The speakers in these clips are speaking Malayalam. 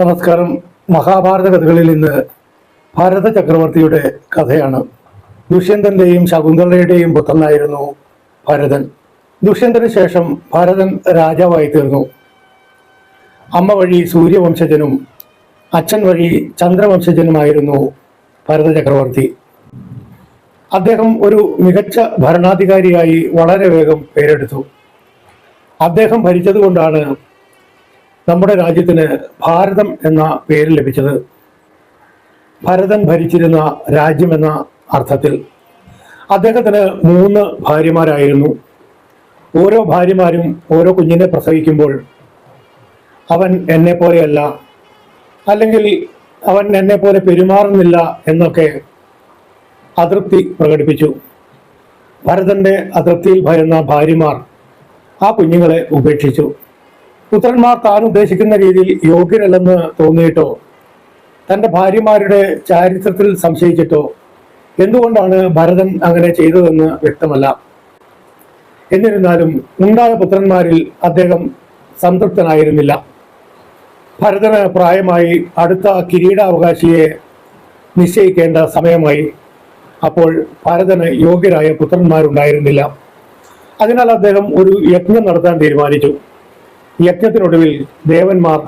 നമസ്കാരം. മഹാഭാരത കഥകളിൽ ഇന്ന് ഭാരത ചക്രവർത്തിയുടെ കഥയാണ്. ദുഷ്യന്തന്റെയും ശകുന്തളയുടെയും പുത്രനായിരുന്നു ഭരതൻ. ദുഷ്യന്തന് ശേഷം ഭരതൻ രാജാവായി തീർന്നു. അമ്മ വഴി സൂര്യവംശജനും അച്ഛൻ വഴി ചന്ദ്രവംശജനുമായിരുന്നു ഭരത ചക്രവർത്തി. അദ്ദേഹം ഒരു മികച്ച ഭരണാധികാരിയായി വളരെ വേഗം പേരെടുത്തു. അദ്ദേഹം ഭരിച്ചതുകൊണ്ടാണ് നമ്മുടെ രാജ്യത്തിന് ഭാരതം എന്ന പേര് ലഭിച്ചത് ഭരതൻ ഭരിച്ചിരുന്ന രാജ്യം എന്ന അർത്ഥത്തിൽ. അദ്ദേഹത്തിന് മൂന്ന് ഭാര്യമാരായിരുന്നു. ഓരോ ഭാര്യമാരും ഓരോ കുഞ്ഞിനെ പ്രസവിക്കുമ്പോൾ അവൻ എന്നെ പോലെയല്ല അല്ലെങ്കിൽ അവൻ എന്നെ പോലെ പെരുമാറുന്നില്ല എന്നൊക്കെ അതൃപ്തി പ്രകടിപ്പിച്ചു. ഭരതന്റെ അതൃപ്തിയിൽ ഭയന്ന ഭാര്യമാർ ആ കുഞ്ഞുങ്ങളെ ഉപേക്ഷിച്ചു. പുത്രന്മാർ താൻ ഉദ്ദേശിക്കുന്ന രീതിയിൽ യോഗ്യരല്ലെന്ന് തോന്നിയിട്ടോ? തന്റെ ഭാര്യമാരുടെ ചാരിത്രത്തിൽ സംശയിച്ചിട്ടോ? എന്തുകൊണ്ടാണ് ഭരതൻ അങ്ങനെ ചെയ്തതെന്ന് വ്യക്തമല്ല. എന്നിരുന്നാലും ഉണ്ടായ പുത്രന്മാരിൽ അദ്ദേഹം സംതൃപ്തനായിരുന്നില്ല. ഭരതന് പ്രായമായി അടുത്ത കിരീടാവകാശിയെ നിശ്ചയിക്കേണ്ട സമയമായി. അപ്പോൾ ഭരതന് യോഗ്യരായ പുത്രന്മാരുണ്ടായിരുന്നില്ല. അതിനാൽ അദ്ദേഹം ഒരു യജ്ഞം നടത്താൻ തീരുമാനിച്ചു. യജ്ഞത്തിനൊടുവിൽ ദേവന്മാർ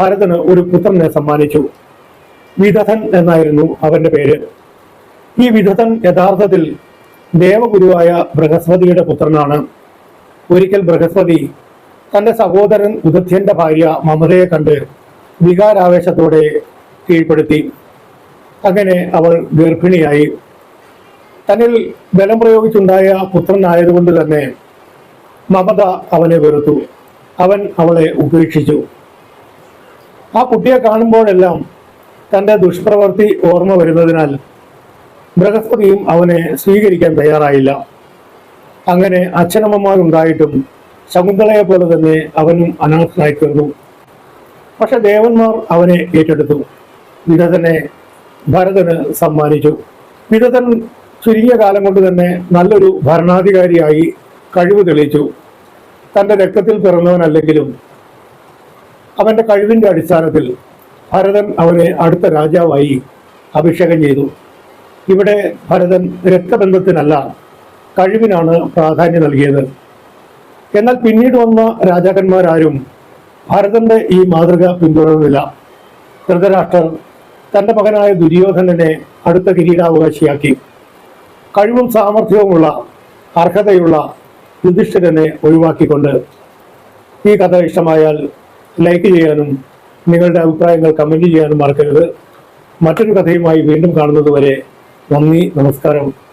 ഭരതന് ഒരു പുത്രനെ സമ്മാനിച്ചു. വിദധൻ എന്നായിരുന്നു അവന്റെ പേര്. ഈ വിദധൻ യഥാർത്ഥത്തിൽ ദേവഗുരുവായ ബൃഹസ്പതിയുടെ പുത്രനാണ്. ഒരിക്കൽ ബൃഹസ്പതി തന്റെ സഹോദരൻ ഉദധ്യന്റെ ഭാര്യ മമതയെ കണ്ട് വികാരാവേശത്തോടെ കീഴ്പ്പെടുത്തി. അങ്ങനെ അവൾ ഗർഭിണിയായി. തന്നിൽ ബലം പ്രയോഗിച്ചുണ്ടായ പുത്രനായതുകൊണ്ട് തന്നെ മമത അവനെ വെറുത്തു. അവൻ അവളെ ഉപേക്ഷിച്ചു. ആ കുട്ടിയെ കാണുമ്പോഴെല്ലാം തന്റെ ദുഷ്പ്രവൃത്തി ഓർമ്മ വരുന്നതിനാൽ ബൃഹസ്പതിയും അവനെ സ്വീകരിക്കാൻ തയ്യാറായില്ല. അങ്ങനെ അച്ഛനമ്മമാരുണ്ടായിട്ടും ശകുന്തളയെ പോലെ തന്നെ അവനും അനാഥനായി തീർന്നു. പക്ഷെ ദേവന്മാർ അവനെ ഏറ്റെടുത്തു. വിധതനെ ഭരതന് സമ്മാനിച്ചു. വിധതൻ ചുരുങ്ങിയ കാലം കൊണ്ട് തന്നെ നല്ലൊരു ഭരണാധികാരിയായി കഴിവ് തെളിയിച്ചു. തന്റെ രക്തത്തിൽ പിറന്നവനല്ലെങ്കിലും അവന്റെ കഴിവിന്റെ അടിസ്ഥാനത്തിൽ ഭരതൻ അവനെ അടുത്ത രാജാവായി അഭിഷേകം ചെയ്തു. ഇവിടെ ഭരതൻ രക്തബന്ധത്തിനല്ല കഴിവിനാണ് പ്രാധാന്യം നൽകിയത്. എന്നാൽ പിന്നീട് വന്ന രാജാക്കന്മാരാരും ഭരതന്റെ ഈ മാതൃക പിന്തുടർന്നില്ല. ധൃതരാഷ്ട്രർ തന്റെ മകനായ ദുര്യോധനനെ അടുത്ത കിരീടാവകാശിയാക്കി. കഴിവും സാമർഥ്യവുമുള്ള അർഹതയുള്ള യുധിഷ്ഠിരനെ ഒഴിവാക്കിക്കൊണ്ട് ഈ കഥ ഇഷ്ടമായാൽ ലൈക്ക് ചെയ്യാനും നിങ്ങളുടെ അഭിപ്രായങ്ങൾ കമന്റ് ചെയ്യാനും മറക്കരുത്. മറ്റൊരു കഥയുമായി വീണ്ടും കാണുന്നതുവരെ നന്ദി നമസ്കാരം.